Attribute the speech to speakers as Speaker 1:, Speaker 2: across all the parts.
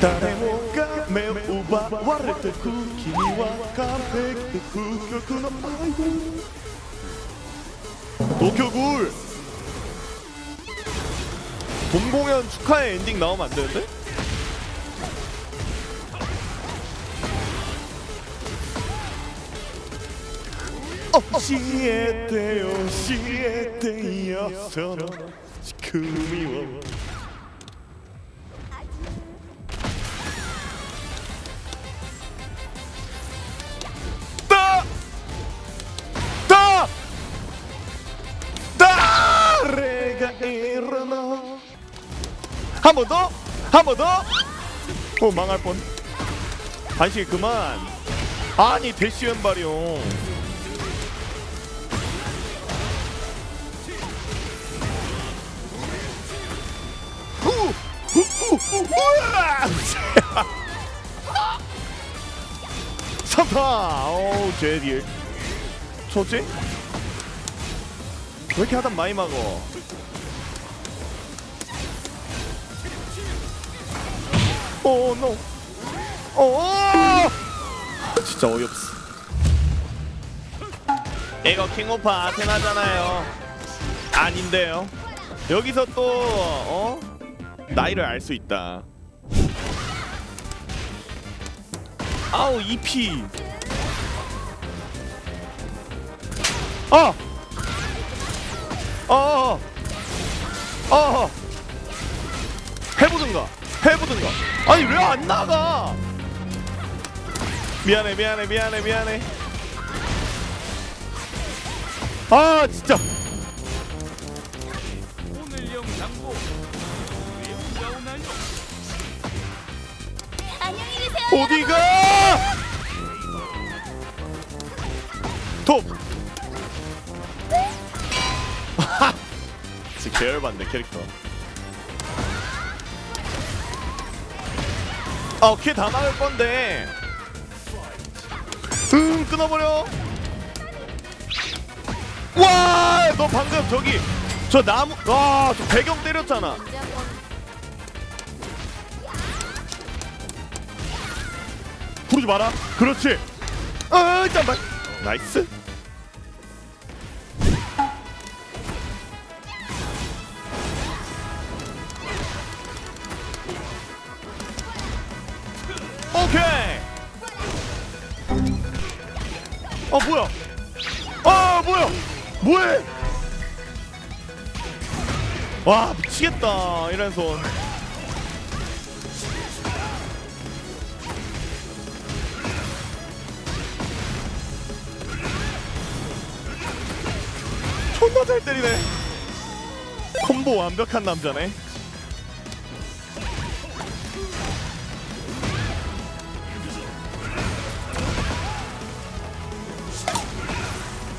Speaker 1: 誰もが目を奪われてく君は完璧で究極のアイドル도쿄굴 동공연 축하의 엔딩 나오면 안 되는데? 어, 教えてよ教えてよその仕組み 한 번 더? 한 번 더? 어 망할 뻔 반칙 그만 아니 대시 왼발이요! 3타! 어우 제딜 좋지? 왜 이렇게 하단 많이 막어? 오 노. 오! 진짜 어이없어. 이거 킹오프 아테나잖아요. 아닌데요. 여기서 또 어? 나이를 알 수 있다. 아우 EP. 아! 어! 어! 해보든가 해보든가. 아니 왜 안 나가? 미안해 미안해 미안해 미안해. 아 진짜.
Speaker 2: 왜 혼자 오나요?
Speaker 3: 안녕히 계세요.
Speaker 1: 어디가? 톱. 진짜 계열받네 캐릭터 아 오케이 다 막을 건데. 음 끊어버려. 와 너 방금 저기 저 나무 와 저 배경 때렸잖아. 부르지 마라. 그렇지. 어 잠깐 나이스 어 뭐야? 아 뭐야? 뭐해? 와 미치겠다. 이런 손. 존나 잘 때리네. 콤보 완벽한 남자네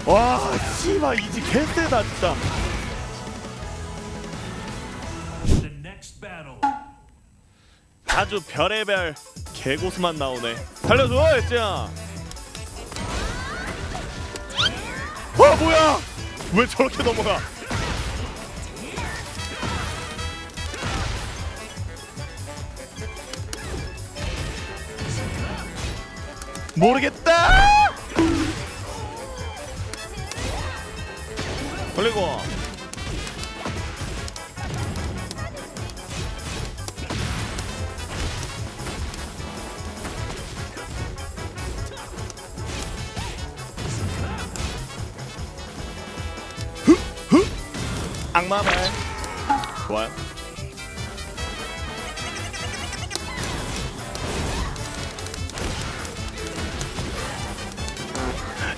Speaker 1: 와 씨발 이지 개쎄다 진짜. 아주 별의별 개고수만 나오네. 살려줘 했지야. 와 뭐야? 왜 저렇게 넘어가? 모르겠다 걸리고. 악마말 좋아요.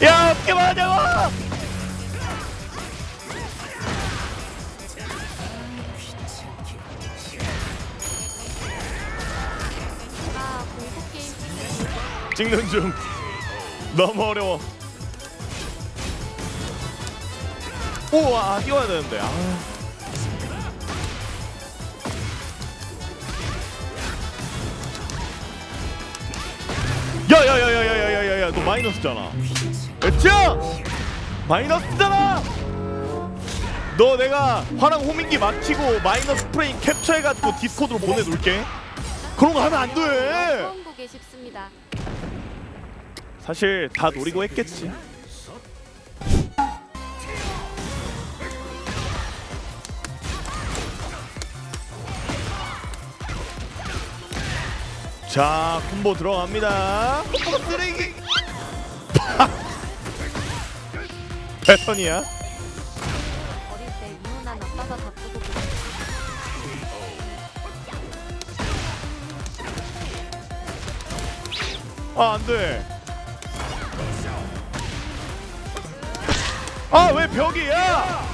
Speaker 1: 야 찍는 중 너무 어려워 우와 뛰어야 되는데 아. 야야야야야야야야야 너 마이너스잖아 됐죠? 마이너스잖아 너 내가 화랑 호민기 막히고 마이너스 프레임 캡처해가지고 디스코드로 보내놓을게 그런 거 하면 안 돼.
Speaker 3: 처음 보기 쉽습니다.
Speaker 1: 사실 다 노리고 했겠지. 자, 콤보 들어갑니다. 콤보 쓰레기. 패턴이야.
Speaker 3: 아,
Speaker 1: 안 돼. 아, 왜 벽이야?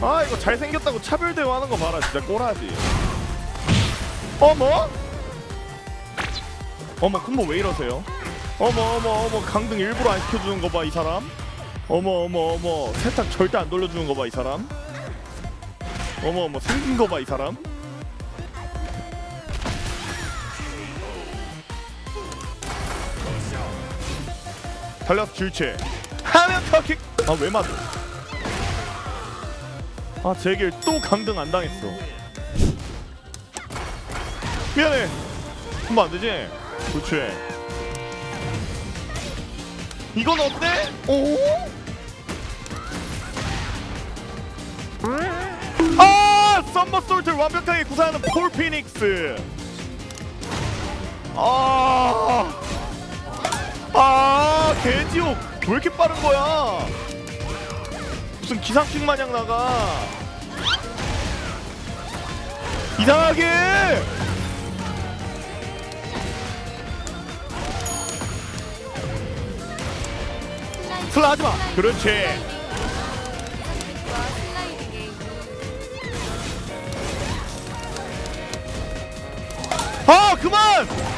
Speaker 1: 아, 이거 잘생겼다고 차별 대우하는 거 봐라. 진짜 꼬라지. 어머? 어머, 콤보 왜 이러세요? 어머, 어머, 어머, 강등 일부러 안 시켜주는 거 봐, 이 사람. 어머, 어머, 어머, 세탁 절대 안 돌려주는 거 봐, 이 사람. 어머, 어머, 생긴 거 봐, 이 사람. 달려서 줄체 하면 터킥 아 왜 맞아? 아 제길 또 강등 안 당했어. 미안해. 한번 안 되지? 그렇지. 이건 어때? 오? 아! 썸머 솔트를 완벽하게 구사하는 폴 피닉스. 아. 아 개지옥. 왜 이렇게 빠른 거야 무슨 기상식 마냥 나가. 이상하게!
Speaker 3: 슬라
Speaker 1: 하지마. 그렇지. 아 그만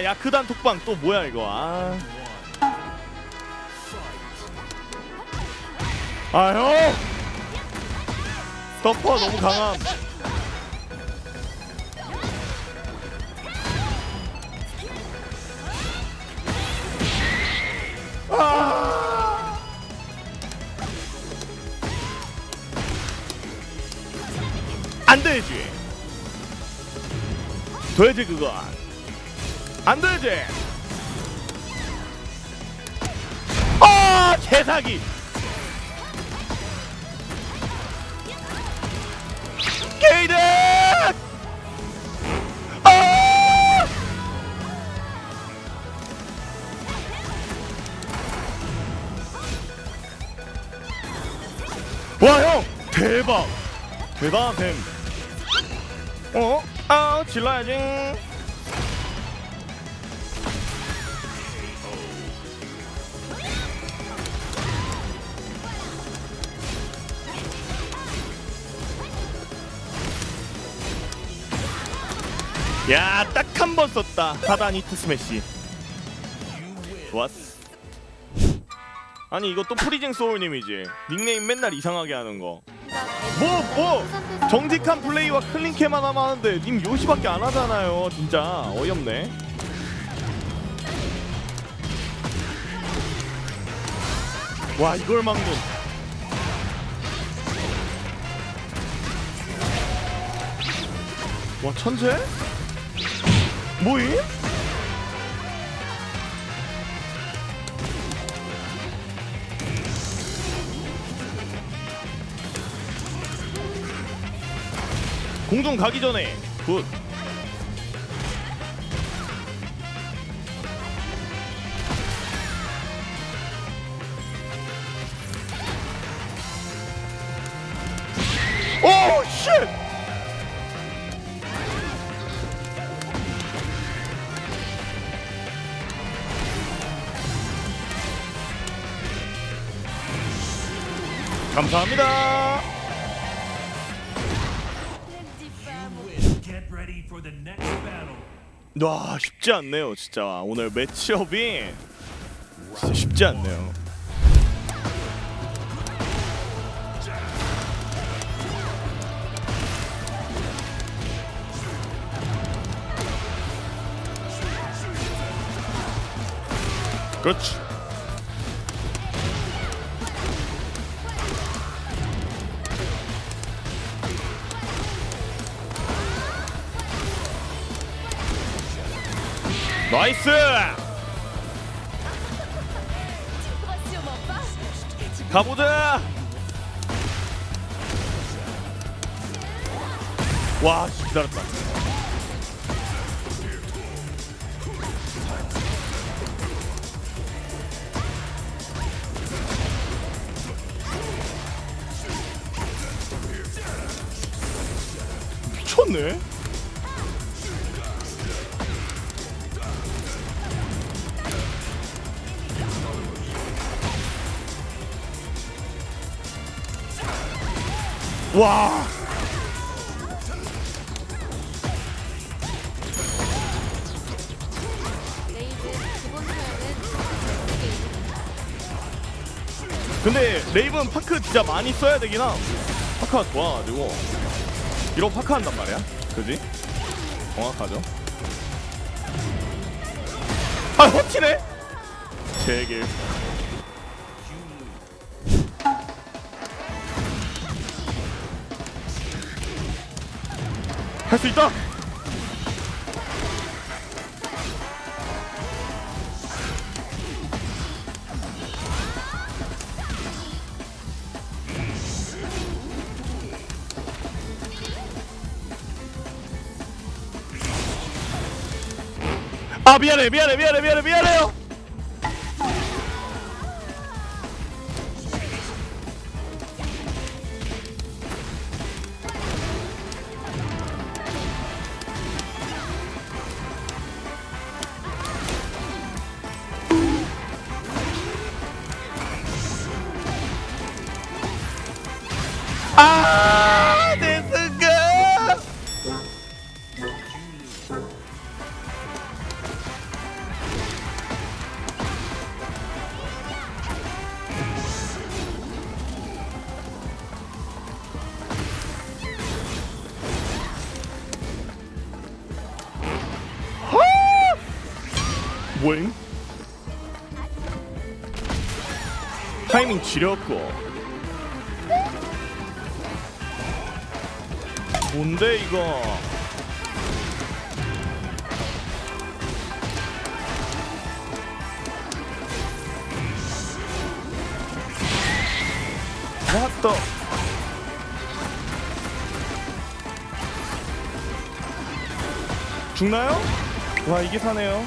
Speaker 1: 아 야크단 톡방 또 뭐야 이거 아. 아 형! 덮퍼 너무 강함 아! 안 되지 돼지 그건 안 되지? 아 개사기. 게이드! 아! 와 형! 대박! 대박 뱀. 어? 아 질러야지 야, 딱 한 번 썼다. 하단 히트 스매시. 좋았어. 아니 또 프리징 소울님이지. 닉네임 맨날 이상하게 하는 거. 뭐 뭐? 정직한 플레이와 클린캐만 하면 하는데 님 요시밖에 안 하잖아요. 진짜 어이없네. 와 이걸 막는. 와 천재? 뭐임? 공중 가기 전에 굿. 오 쉣! 감사합니다. 와 쉽지 않네요 진짜. 오늘 매치업이 진짜 쉽지 않네요. 그렇지 나이스! 가보자! 와 씨, 기다렸다. 미쳤네 와. 근데 레이븐 파크 진짜 많이 써야 되긴 함. 파크가 좋아가지고. 이런 파크 한단 말이야? 그지? 정확하죠? 아 허치네? 제길 할 수 있다. 아 미안해 미안해 미안해 미안해 미안해요 지렸고. 뭔데 이거? 왔다 죽나요? 와 이게 사네요.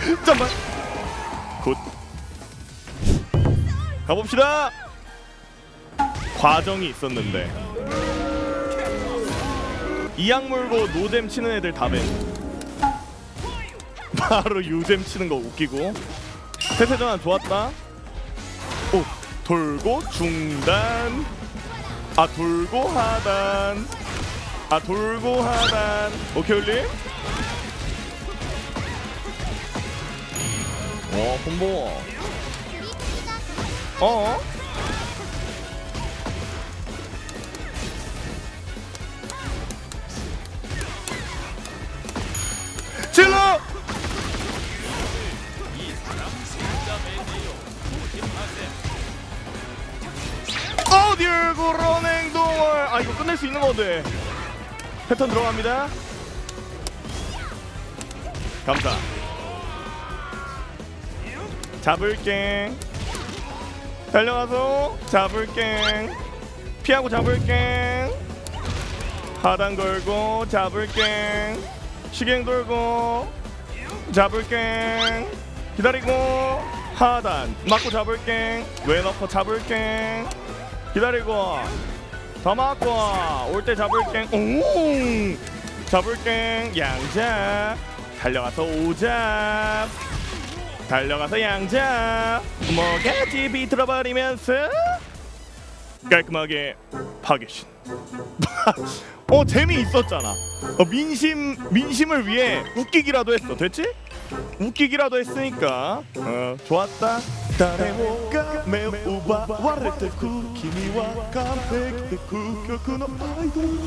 Speaker 1: 잠깐만 가봅시다. 과정이 있었는데. 이악 물고 노잼 치는 애들 다뱀 바로 유잼 치는 거 웃기고. 태세 전환 좋았다. 오 돌고 중단. 아 돌고 하단. 아 돌고 하단. 오케이 올림. 어 콤보 어? 질러! 어디 얼굴로 행동을 아 이거 끝낼 수 있는 건데. 패턴 들어갑니다. 감사. 잡을게 달려가서 잡을게 피하고 잡을게 하단 걸고 잡을게 시경 돌고 잡을게 기다리고 하단 맞고 잡을게 왼어퍼 잡을게 기다리고 더 맞고 올 때 잡을게 오 잡을게 양잡 달려가서 오잡 달려가서 양잡 뭐가지 비틀어버리면서 깔끔하게 파괴신. 어 재미 있었잖아. 어, 민심 민심을 위해 웃기기라도 했어. 됐지? 웃기기라도 했으니까. 어, 좋았다. 다레모가 매우 우바. 와르테쿠 키미와. 깜백테쿠 격쿠노 아이돌